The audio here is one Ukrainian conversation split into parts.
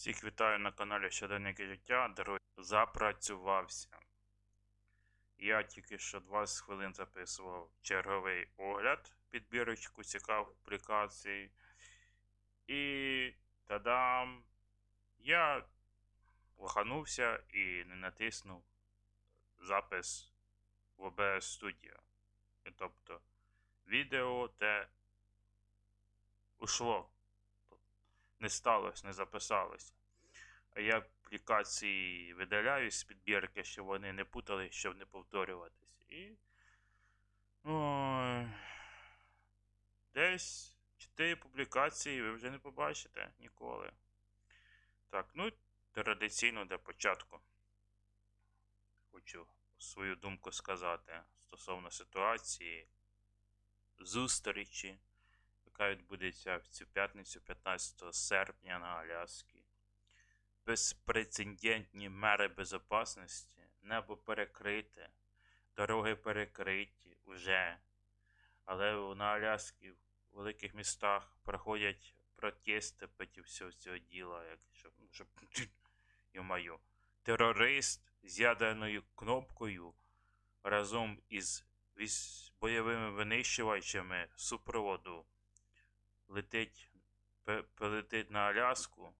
Всіх вітаю на каналі Щоденники життя. Друзі, запрацювався. Я тільки що 20 хвилин записував черговий огляд підбірочку цікавих публікацій. І тадам! Я лоханувся і не натиснув запис в OBS Studio. Тобто відео те ушло не сталося, не записалося. А я аплікації видаляю з підбірки, щоб вони не путали, щоб не повторюватись. І. Ой, десь 4 публікації ви вже не побачите ніколи. Так, ну традиційно для початку. Хочу свою думку сказати стосовно ситуації, зустрічі яка відбудеться в цю п'ятницю 15 серпня на Аляскі. Безпрецедентні мери безопасності, небо перекрите, дороги перекриті вже. Але на Аляскі в великих містах проходять протести проти всього цього діла, як щоб, щоб. Терорист з ядерною кнопкою разом із бойовими винищувачами супроводу летить, полетить на Аляску.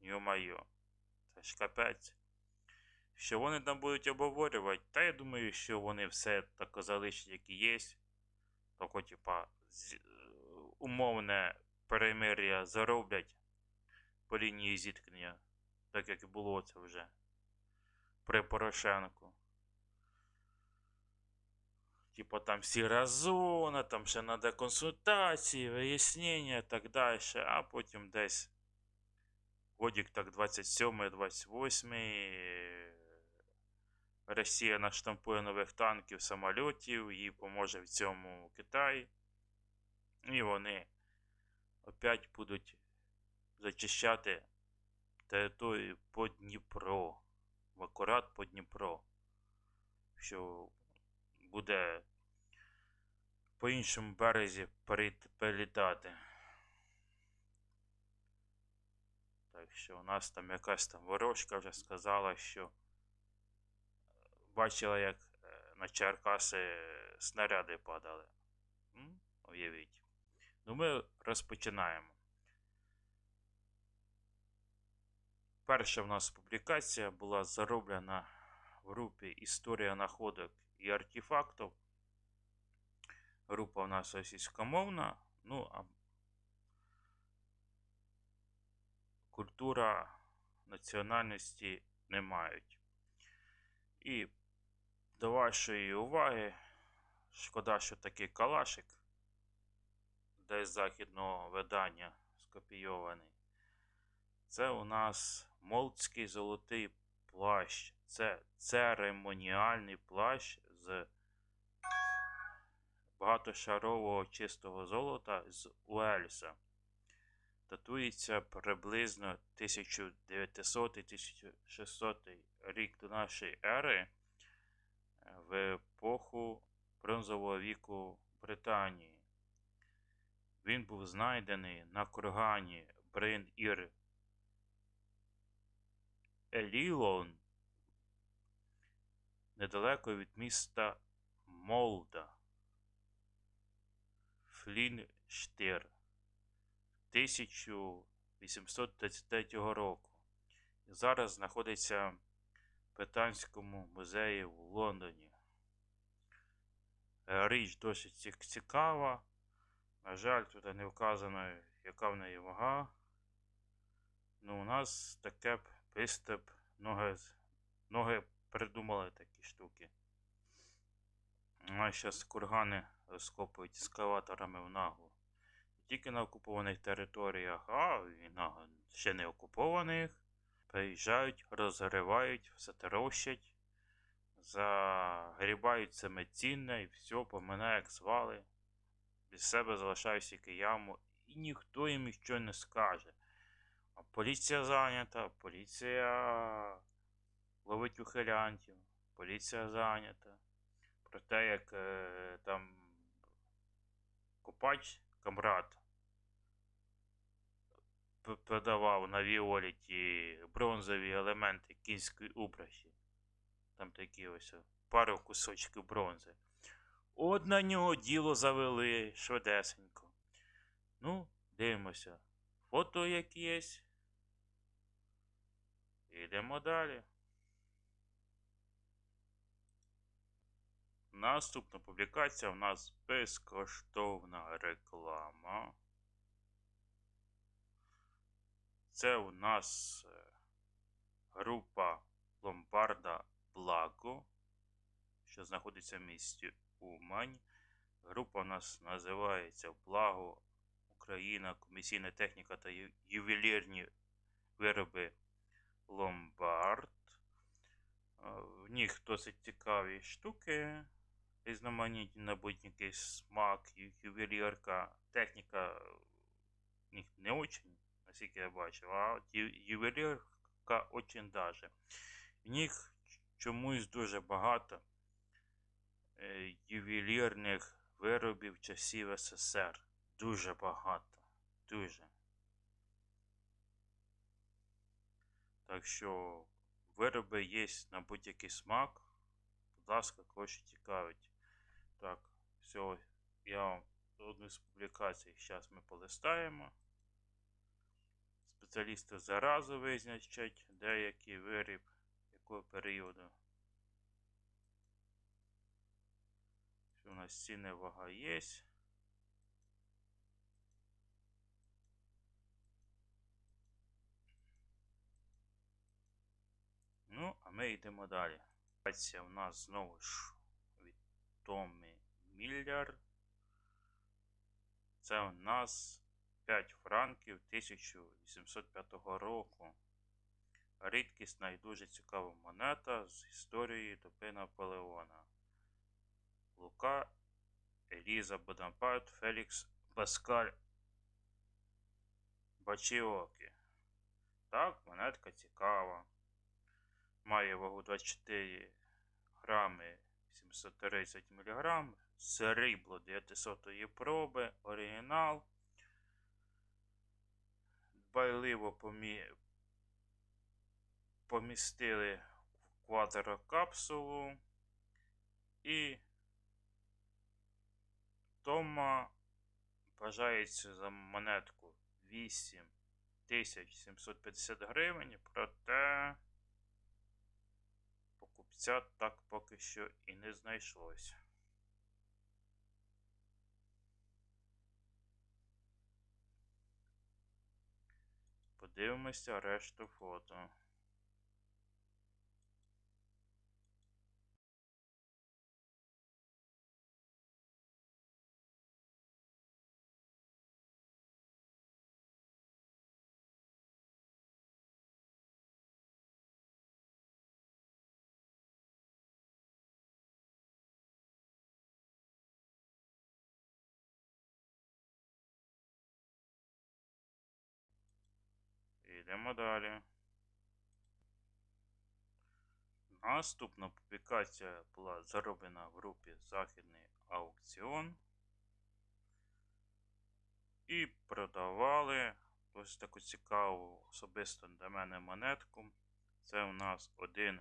Йо-майо, це ж капець. Що вони там будуть обговорювати? Та я думаю, що вони все так залишать, як і є. Тільки, типа, е, умовне перемир'я зароблять по лінії зіткнення, так як і було це вже при Порошенку. Типа там сіра зона, там ще треба консультації, вияснення і так далі. А потім десь годік так 27-28. Росія наштампує нових танків, самольотів, їй поможе в цьому Китай. І вони опять будуть зачищати територію по Дніпро. Акурат по Дніпро. Що буде по іншому березі перелітати. Так що у нас там якась там ворожка вже сказала, що е, бачила, як е, на Черкаси снаряди падали. М? Уявіть. Ну, ми розпочинаємо. Перша в нас публікація була зароблена в групі Історія находок і артефактів. Група у нас російськомовна. Ну, а культура національності не мають. І до вашої уваги, шкода, що такий калашик десь західного видання скопійований. Це у нас молдський золотий плащ. Це церемоніальний плащ з багатошарового чистого золота з Уельса. Датується приблизно 1900-1600 рік до нашої ери в епоху бронзового віку Британії. Він був знайдений на кургані Брин Ір Елілон недалеко від міста Молда. Флінштир 1833 року. І зараз знаходиться в Британському музеї в Лондоні. Річ досить цікава. На жаль, тут не вказано, яка в неї вага. Ну, у нас таке приступ, ноги, ноги придумали такі штуки. У нас зараз кургани розкопують ескаваторами в наглу. Не Тільки на окупованих територіях, а і на ще не окупованих. Приїжджають, розгривають, все трощать, загрібають саме цінне і все, поминає, як звали. Без себе тільки яму, і ніхто їм нічого не скаже. А поліція зайнята, поліція ловить ухилянтів, поліція зайнята. Про те, як е, там копач, камрад, продавав на Віоліті бронзові елементи кінської упряжі. Там такі ось пару кусочків бронзи. От на нього діло завели швидесенько. Ну, дивимося. Фото якесь. Йдемо далі. Наступна публікація у нас безкоштовна реклама. Це у нас е, група Ломбарда Благо, що знаходиться в місті Умань. Група у нас називається Благо Україна, комісійна техніка та ювелірні вироби Ломбард. Е, В них досить цікаві штуки, різноманітні набутники, смак, ювелірка, техніка в них не очень, наскільки я бачив, а ювелірка очень даже. В них чомусь дуже багато е, ювелірних виробів часів СССР. Дуже багато. Дуже. Так що вироби є на будь-який смак. Будь ласка, кого цікавить. Так, все, я вам одну з публікацій зараз ми полистаємо. Спеціалісти заразу визначать деякий виріб якого періоду. Що у нас ціни вага є. Ну, а ми йдемо далі. У нас знову ж від Томі Міллер. Це у нас 5 франків 1805 року. Рідкісна і дуже цікава монета з історії доби Наполеона. Лука, Еліза Бонапарт, Фелікс Паскаль Бачіокі. Так, монетка цікава. Має вагу 24 грами 730 мг. Срібло 900 проби, оригінал. Дбайливо помі... помістили в квадрокапсулу і Тома бажається за монетку 8750 гривень, проте покупця так поки що і не знайшлось. Подивимося решту фото. Йдемо далі. Наступна публікація була зароблена в групі Західний аукціон. І продавали ось таку цікаву особисто для мене монетку. Це у нас один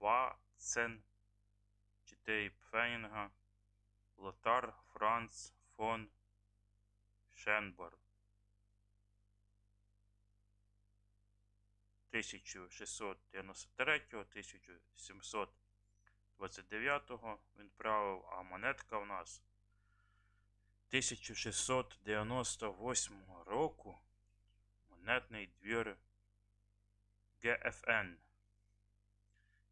Бацен 4 Пфенінга Лотар Франц фон Шенборг. 1693-1729 він правив, а монетка у нас 1698 року монетний двір ГФН.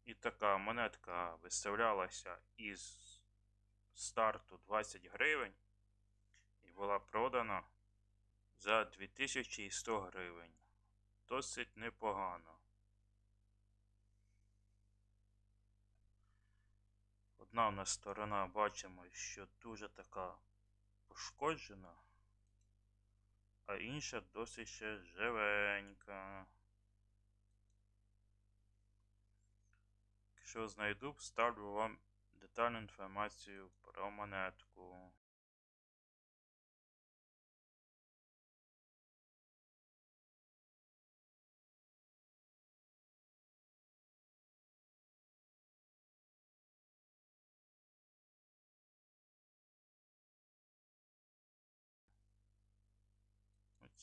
І така монетка виставлялася із старту 20 гривень і була продана за 2100 гривень досить непогано. Одна в нас сторона бачимо, що дуже така пошкоджена, а інша досить ще живенька. Якщо знайду, вставлю вам детальну інформацію про монетку.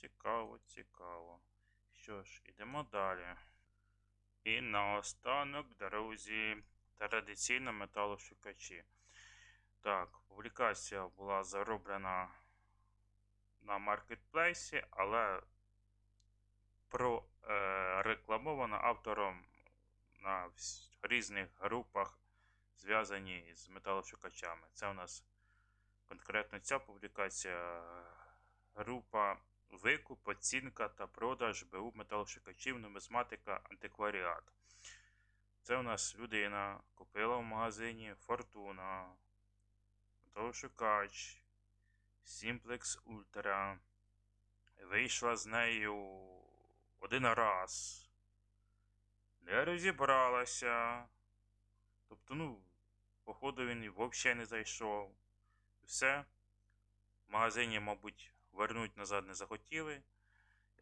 Цікаво, цікаво. Що ж, ідемо далі. І наостанок, друзі, традиційно металошукачі. Так, публікація була зароблена на маркетплейсі, але прорекламована автором на різних групах, зв'язані з металошукачами. Це у нас конкретно ця публікація група Викуп, оцінка та продаж БУ металошукачів, нумізматика, антикваріат. Це у нас людина купила в магазині Фортуна, металошукач, Simplex Ultra. Вийшла з нею один раз. Не розібралася. Тобто, ну, походу він взагалі не зайшов. Все. В магазині, мабуть, вернуть назад не захотіли.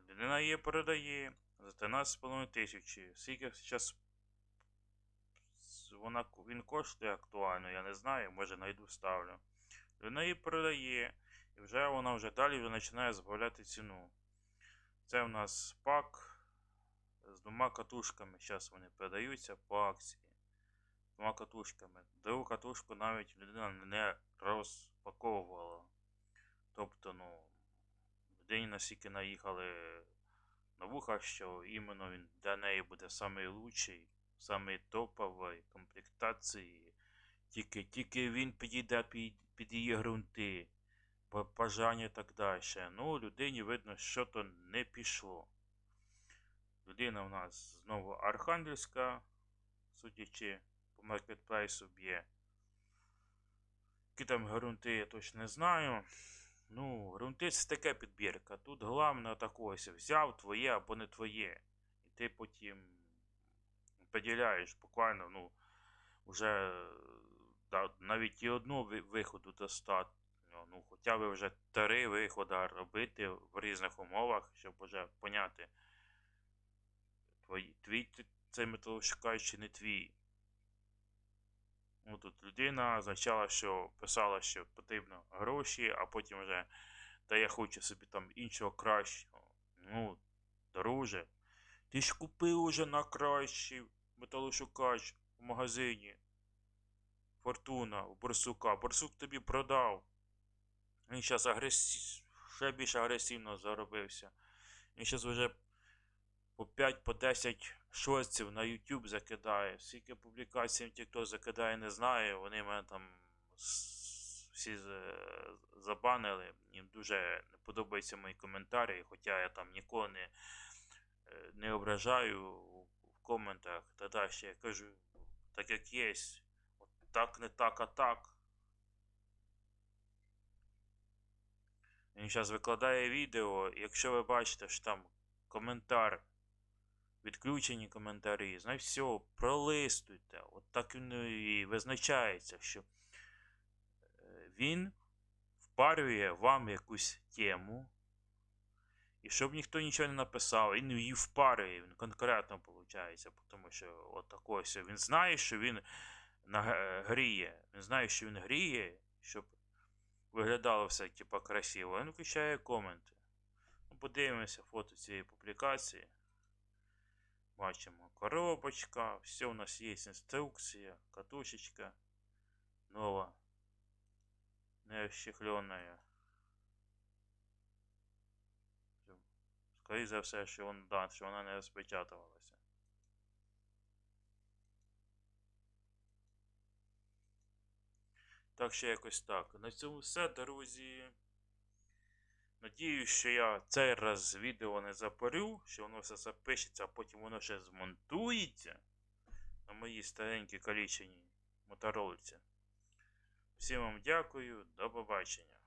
Людина її продає за 13,5 тисячі. Скільки зараз вона, він коштує актуально, я не знаю, може знайду ставлю. Людина її продає, і вже вона вже далі вже починає збавляти ціну. Це у нас пак з двома катушками. Зараз вони продаються по акції. З двома катушками. Другу катушку навіть людина не розпаковувала. Тобто, ну, людині настільки наїхали на вуха, що іменно він для неї буде лучший, самий топовий комплектації. Тільки, тільки він підійде під, під її ґрунти, бажання і так далі. Ну, людині видно, що то не пішло. Людина у нас знову архангельська, судячи по маркетплейсу б'є. Які там ґрунти, я точно не знаю. Ну, ґрунти це таке підбірка. Тут головне ось взяв твоє або не твоє. І ти потім поділяєш буквально, ну, вже да, навіть і одного виходу достатньо. Ну, хоча б вже три виходи робити в різних умовах, щоб вже поняти, твій, твій цей металошукач чи не твій. Ну, тут людина означала, що писала, що потрібно гроші, а потім вже, та я хочу собі там іншого кращого. Ну, друже, ти ж купив уже на кращий металошукач в магазині. Фортуна Борсука. Борсук тобі продав. Він зараз агресі... ще більш агресивно заробився. Він зараз вже по 5 по 10 шостів на YouTube закидає. Скільки публікацій в TikTok закидає, не знаю. Вони мене там всі забанили. Їм дуже не подобаються мої коментарі, хоча я там нікого не, е, не ображаю в коментах. Та далі я кажу, так як є. От так, не так, а так. Він зараз викладає відео, якщо ви бачите, що там коментар, відключені коментарі, знаєте, все, пролистуйте. От так він і визначається, що е, він впарює вам якусь тему. І щоб ніхто нічого не написав, він її впарює, він конкретно виходить, тому що от такой ось він знає, що він гріє. Він знає, що він гріє, щоб виглядало все типа красиво. Він включає коменти. Ну, подивимося фото цієї публікації. Бачимо коробочка, все у нас є інструкція, катушечка нова, неощехленная. Скоріше за все, що, вон, да, що вона не розпечатувалася. Так що якось так. На цьому все, друзі. Надіюсь, що я цей раз відео не запарю, що воно все запишеться, а потім воно ще змонтується на моїй старенькій каліченій моторолці. Всім вам дякую, до побачення.